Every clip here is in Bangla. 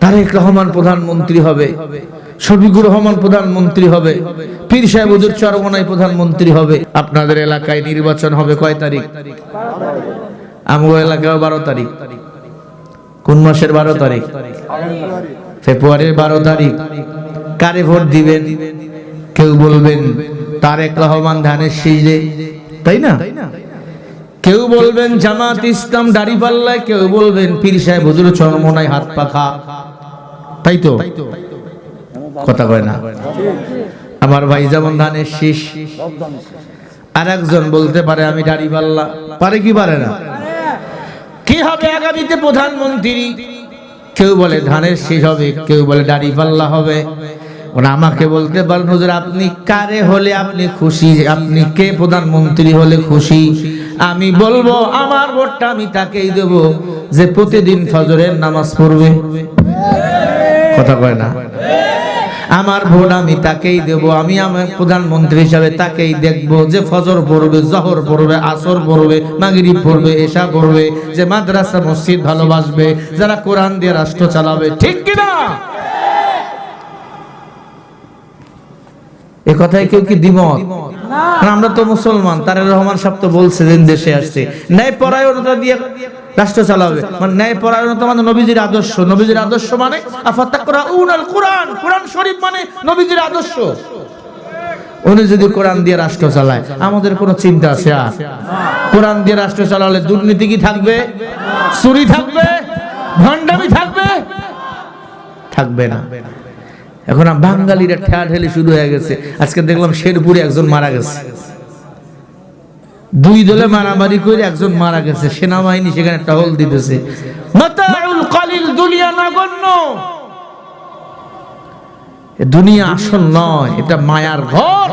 তারেক রহমান প্রধানমন্ত্রী হবে, শফিকুর রহমান প্রধানমন্ত্রী হবে, পীর সাহেব হুজুর চরমনাই প্রধানমন্ত্রী হবে। আপনাদের এলাকায় নির্বাচন হবে কয় তারিখ? আমগো এলাকায় বারো তারিখ। কোন মাসের বারো তারিখ? ফেব্রুয়ারির বারো তারিখ। কারে ভোট দিবেন? কেউ বলবেন, তারেক রহমান ধানের শীষে তাই না? কেউ বলবেন, জামাত ইসলাম দাড়ি পাল্লায়। কেউ বলবেন, পীর সাহেব হুজুর চরমনায় হাত পাখা। তাই তো কথা কয় না। আমার ভাই যেমন ধানের শীষ আর একজন বলতে পারে আমি দাড়ি পাল্লা। পারে কি পারে না? কি হবে আগামীতে প্রধানমন্ত্রী? কেউ বলে ধানের শীষ হবে, কেউ বলে দাড়ি পাল্লা হবে। আমাকে বলতে পারেন, হুজুর, আপনি কারে হলে আপনি খুশি? আপনি কে প্রধানমন্ত্রী হলে খুশি? আমি বলব, আমার ভোটটা আমি তাকেই দেব যে প্রতিদিন ফজরের নামাজ পড়বে। কথা কয় না? আমার ভোট আমি তাকেই দেব, আমি আমার প্রধানমন্ত্রী হিসাবে তাকেই দেখব যে ফজর পড়বে, জহর পড়বে, আসর পড়বে, মাগরিব পড়বে, এশা পড়বে, যে মাদ্রাসা, মসজিদ ভালোবাসবে, যারা কোরআন দিয়ে রাষ্ট্র চালাবে। ঠিক কিনা এ কথায় কেউ কি দ্বিমত? আমরা তো মুসলমান, তারেক রহমান সাহেব তো বলছে দিন দেশে আসছে। ন্যায় পরায়ণতা দিয়ে রাষ্ট্র চালাবে। মানে ন্যায় পরায়ণতা মানে নবীজির আদর্শ। নবীজির আদর্শ মানে আফাতাকরা উনাল কোরআন। কোরআন শরীফ মানে নবীজির আদর্শ। উনি যদি কোরআন দিয়ে রাষ্ট্র চালায়, আমাদের কোনো চিন্তা আছে? আর কোরআন দিয়ে রাষ্ট্র চালালে দুর্নীতি কি থাকবে? চুরি থাকবে? ভণ্ডামি থাকবে? থাকবে না। এখন বাঙালিরা ঠেয়া ঠেলে শুরু হয়ে গেছে। আজকে দেখলাম শেরপুরে একজন মারা গেছে। দুই দলে মারামারি করে একজন মারা গেছে। সেনাবাহিনী সেখানে টহল দিতেছে। দুনিয়া আসল নয়, এটা মায়ার ঘর।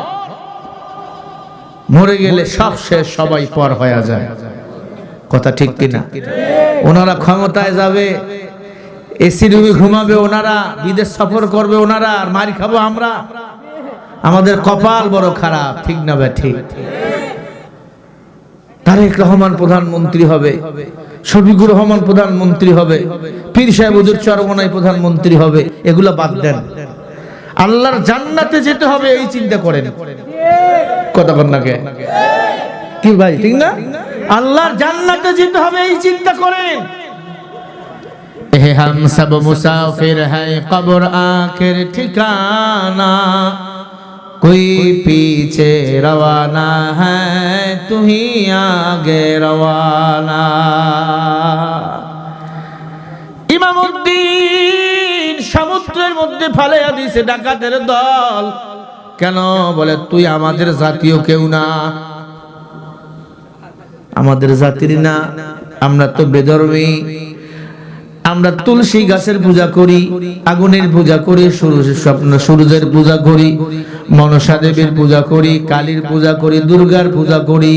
মরে গেলে সব শেষ, সবাই পর হয়ে যায়। কথা ঠিক কিনা? ওনারা ক্ষমতায় যাবে এসি রুমে ঘুমাবে ওনারা, বিদেশ সফর করবে ওনারা, আর মারি খাব আমরা। আমাদের কপাল বড় খারাপ, ঠিক না বে ঠিক। তারেক রহমান প্রধানমন্ত্রী হবে, শফিকুর রহমান প্রধানমন্ত্রী হবে, পীর সাহেব হুজুর চরমনাই প্রধানমন্ত্রী হবে, এগুলা বাদ দেন। আল্লাহর জান্নাতে যেতে হবে এই চিন্তা করেন। কথা কন্যাকে কি ভাই, ঠিক না? আল্লাহর জান্নাতে যেতে হবে এই চিন্তা করেন। है हम सब मुसाफिर है कब्र आखिर ठिकाना कोई पीछे रवाना है तू ही आगे रवाना ইমামউদ্দিন সমুদ্রের মধ্যে ফালাইয়া দিছে ডাকাতের দল কেন বলে তুই আমাদের জাতীয় কেউ না আমাদের জাতির না আমরা তো বেধর্মী আমরা তুলসী গাছের পূজা করি আগুনের পূজা করি সূর্য স্বপ্ন সূর্যের পূজা করি মনসা দেবীর পূজা করি কালীর পূজা করি দুর্গার পূজা করি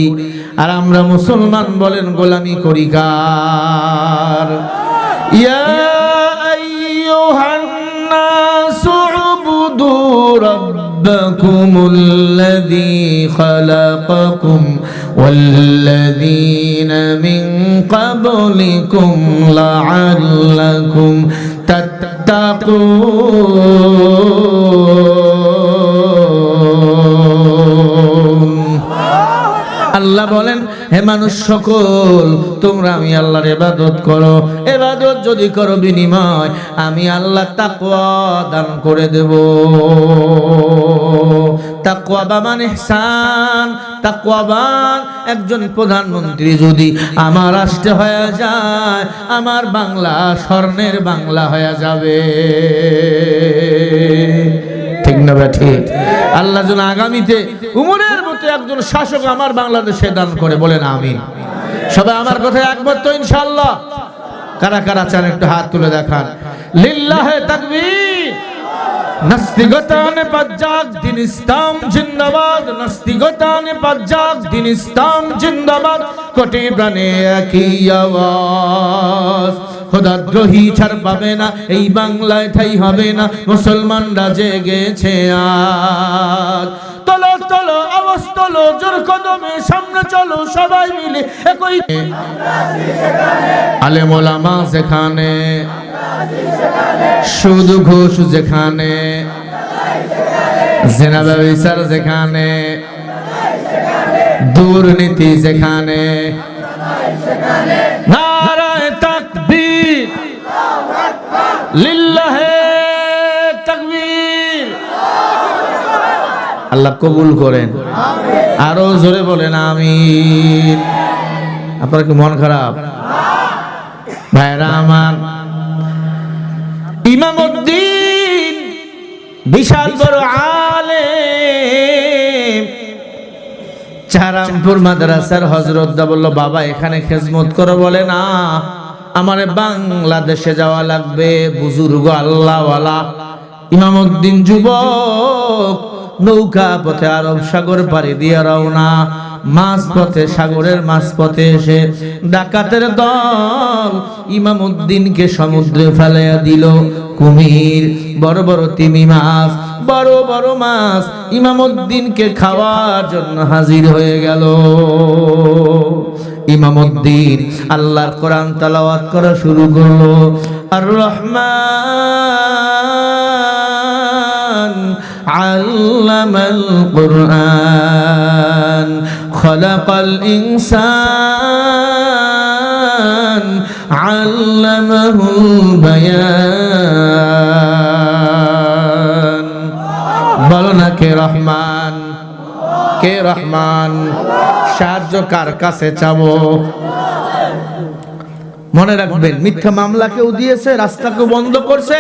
আর আমরা মুসলমান বলেন গোলামি করি কার ইয়া আইয়ুহান নাসু উবুদু ربكم الذي خلقكم والذين من قبلكم لعلكم تتقون আল্লাহ বলেন হে মানুষ সকল, তোমরা আমি আল্লাহর ইবাদত করো। ইবাদত যদি করো বিনিময়, আমি আল্লাহ তাকওয়া দান করে দেব। তাকওয়া বা মানে ইহসান তাকওয়াবান একজন প্রধানমন্ত্রী যদি আমার রাষ্ট্রে হয়ে যায়, আমার বাংলা স্বর্ণের বাংলা হয়ে যাবে। না বা ঠিক? আল্লাহ যেন আগামীতে উমরের মতো একজন শাসক আমার বাংলাদেশে দান করে বলেন আমিন। সবাই আমার কথায় একবার তো ইনশাআল্লাহ? কারা কারা চান একটু হাত তুলে দেখান। লিল্লাহে তাকবীর। নাস্তিকতানে পাজ্জাক দিন ইসলাম জিন্দাবাদ। নাস্তিকতানে পাজ্জাক দিন ইসলাম জিন্দাবাদ। কোটি প্রাণে একই আওয়াজ। খোদাদ্রোহী ছাড় পাবে না এই বাংলায় ঠাই হবে না মুসলমানরা জেগেছে আজ। তোলো তোলো আওয়াজ আওয়াজ তোলো জোর কদমে সামনে চলো সবাই মিলে একই ওলামা যেখানে শুধু ঘুষ যেখানে জেনা ব্যবচার যেখানে দুর্নীতি যেখানে লিল্লাহে তাকবীর। আল্লাহ কবুল করেন। আরও জোরে বলেন আমিন। আপনার কি মন খারাপ? ভাইরা আমার ইমামউদ্দিন বিশাল বড় আলেম। চারামপুর মাদ্রাসার হজরত বলল বাবা এখানে খেজমত করো বলে না। আমারে বাংলাদেশে যাওয়া লাগবে, বুজুর্গ আল্লাহওয়ালা। ইমামউদ্দিন যুবক, নৌকা পথে আরব সাগর পাড়ি দিয়ে রওনা। মাছ পথে সাগরের মাছ পথে এসে ডাকাতের দল ইমামউদ্দিনকে সমুদ্রে ফেলাইয়া দিল। কুমির, বড় বড় তিমি মাছ, বড় বড় মাছ ইমামউদ্দিনকে খাওয়ার জন্য হাজির হয়ে গেল। ইমামুদ্দিন। আল্লাহর কোরআন তালাওয়াত করা শুরু করল। আর রহমান আল্লামাল কোরআন। খলাকাল ইনসান আল্লামাহুল বায়ান। বলো না কে রহমান? কে রহমান? সাহায্য কার কাছে চাবো? মনে রাখবেন, মিথ্যা মামলা কেউ দিয়েছে রাস্তাকে বন্ধ করছে,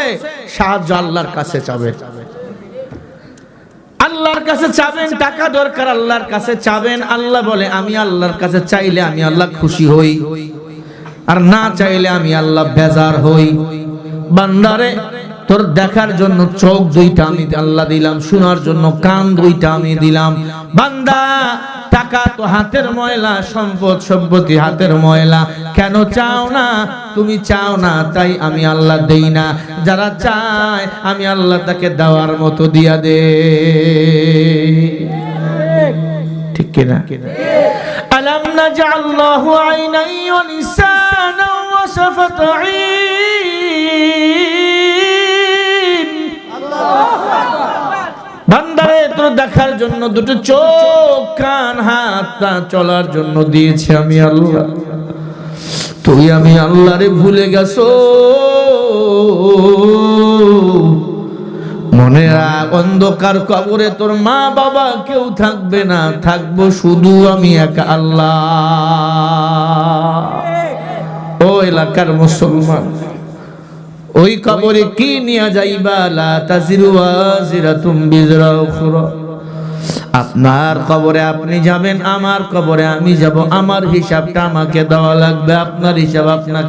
সাহায্য আল্লাহর কাছে চাবে। আল্লাহর কাছে চাবেন, টাকা দরকার, আল্লাহর কাছে চাবেন। আল্লাহ বলে, আমি আল্লাহর কাছে চাইলে আমি আল্লাহ খুশি হই। আর না চাইলে আমি আল্লাহ বেজার হই। বান্দারে, তোর দেখার জন্য চোখ দুইটা আমি আল্লাহ দিলাম, শোনার জন্য কান দুইটা আমি দিলাম। বান্দা টাকা তো হাতের ময়লা সম্পদ সম্পত্তি হাতের ময়লা। কেন চাও না? তুমি চাও না তাই আমি আল্লাহ দেই না। যারা চায় আমি আল্লাহ তাকে দেওয়ার মতো দিয়া দে। ঠিক কিনা? আলাম নাজআল্লাহু আইনাই ওয়া লিসানা ওয়া শাফাতাইন। জন্য দুটো চোখ, কান, হাত চলার জন্য দিয়েছি আমি আল্লাহ। তুই আমি আল্লাহরে ভুলে গেছো। মনে অন্ধকার কবরে তোর মা বাবা কেউ থাকবে না, থাকব শুধু আমি একা আল্লাহ। ও এলাকার মুসলমান, ওই কবরে কি নিয়ে যাইবা? লা তাজিরু বিজরা উখরা আপনার কবরে আপনি যাবেন, আমার কবরে আমি যাব, আমার হিসাবটা আমাকে দেওয়া লাগবে, আপনার হিসাব আপনাকে